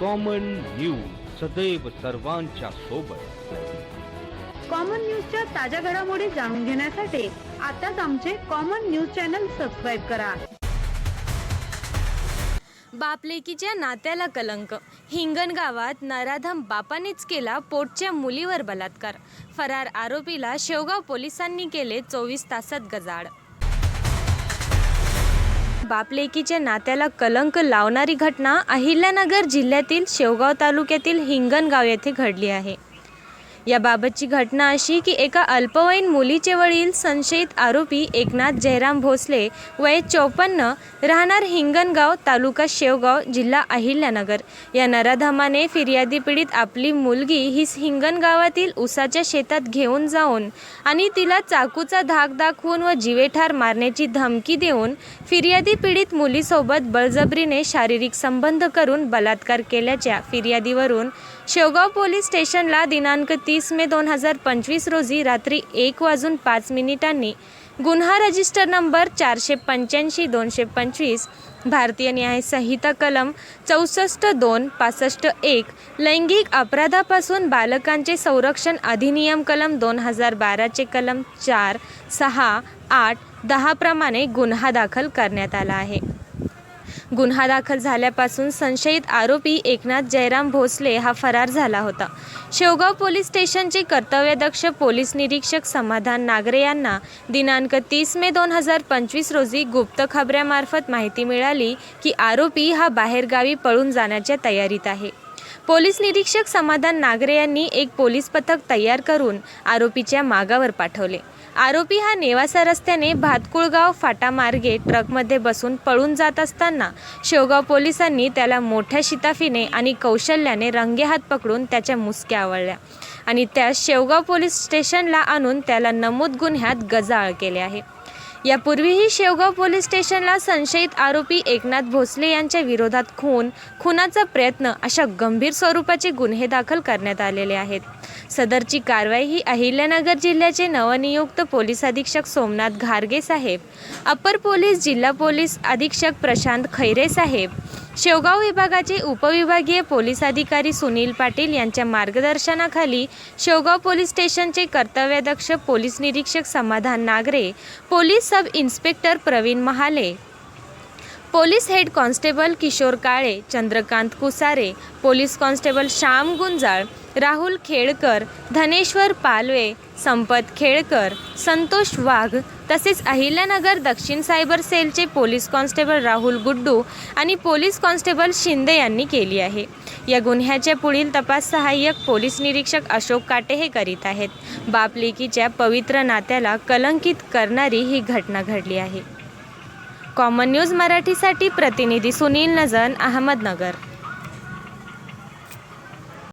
Common news सदैव सर्वांच्या सोबत. कॉमन न्यूजच्या ताज्या घडामोडी जाणून घेण्यासाठी आताच आमचे कॉमन न्यूज चॅनल सबस्क्राईब करा. बापलेकीच्या नात्याला कलंक. हिंगण गावात नराधम बापानेच केला पोटच्या मुलीवर बलात्कार. फरार आरोपीला शेवगाव पोलिसांनी केले चोवीस तासात गजाड बापलेकीच्या नात्याला कलंक लावणारी घटना अहिल्यानगर जिल्ह्यातील शेवगाव तालुक्यातील हिंगणगाव येथे घडली आहे. याबाबतची घटना अशी की एका अल्पवयीन मुलीचे वडील संशयित आरोपी एकनाथ जयराम भोसले वय चौपन्न राहणार हिंगणगाव तालुका शेवगाव जिल्हा अहिल्यानगर. या नराधमाने फिर्यादी पीडित आपली मुलगी ही हिंगणगावातील उसाच्या शेतात घेऊन जाऊन आणि तिला चाकूचा धाक दाखवून व जिवेठार मारण्याची धमकी देऊन फिर्यादी पीडित मुलीसोबत बळजबरीने शारीरिक संबंध करून बलात्कार केल्याच्या फिर्यादीवरून शेवगाव पोलीस स्टेशनला दिनांक तीस मे दोन हजार पंचवीस रोजी रात्री एक वाजून पाच मिनिटांनी गुन्हा रजिस्टर नंबर चारशे पंच्याऐंशी दोनशे पंचवीस भारतीय न्याय संहिता कलम चौसष्ट दोन पासष्ट एक लैंगिक अपराधापासून बालकांचे संरक्षण अधिनियम कलम दोन हजार बाराचे कलम चार सहा आठ दहाप्रमाणे गुन्हा दाखल करण्यात आला आहे. गुन्हा दाखल झाल्यापासून संशयित आरोपी एकनाथ जयराम भोसले हा फरार झाला होता. शेवगाव पोलीस स्टेशनचे कर्तव्यदक्ष पोलीस निरीक्षक समाधान नागरे यांना दिनांक तीस मे दोन हजार पंचवीस रोजी गुप्त खबऱ्यामार्फत माहिती मिळाली की आरोपी हा बाहेरगावी पळून जाण्याच्या तयारीत आहे. पोलीस निरीक्षक समाधान नागरे यांनी एक पोलीस पथक तयार करून आरोपीच्या मागावर पाठवले. आरोपी हा नेवासा रस्त्याने भातकुळगाव फाटामार्गे ट्रकमध्ये बसून पळून जात असताना शेवगाव पोलिसांनी त्याला मोठ्या शिताफीने आणि कौशल्याने रंगेहात पकडून त्याच्या मुसक्या आवळल्या आणि त्या शेवगाव पोलीस स्टेशनला आणून त्याला नमूद गुन्ह्यात गजाळ केले आहे. यापूर्वीही शेवगाव पोलीस स्टेशनला संशयित आरोपी एकनाथ भोसले यांच्या विरोधात खून खुनाचा प्रयत्न अशा गंभीर स्वरूपाचे गुन्हे दाखल करण्यात आलेले आहेत. सदरची कारवाई ही अहिल्यानगर जिल्ह्याचे नवनियुक्त पोलीस अधीक्षक सोमनाथ घारगे साहेब अपर पोलीस जिल्हा पोलीस अधीक्षक प्रशांत खैरे साहेब शेवगाव विभागाचे उपविभागीय पोलीस अधिकारी सुनील पाटील यांच्या मार्गदर्शनाखाली शेवगाव पोलीस स्टेशनचे कर्तव्यदक्ष पोलीस निरीक्षक Samadhan Nagre police sub inspector Pravin Mahale police head constable Kishor Kale Chandrakant Kusare police constable Shyam Gunjal Rahul Khedkar Dhaneshwar Palve Sampat Khedkar Santosh Wagh तसेच अहिल्यानगर दक्षिण सायबर सेलचे पोलीस कॉन्स्टेबल राहुल गुड्डू आणि police constable Shinde यांनी केली आहे. या गुन्ह्याच्या पुढील तपास सहाय्यक पोलीस निरीक्षक अशोक काटे हे करीत आहेत. बाप लेकीच्या पवित्र नात्याला कलंकित करणारी ही घटना घडली आहे. कॉमन न्यूज मराठीसाठी प्रतिनिधी सुनील नजन अहमदनगर.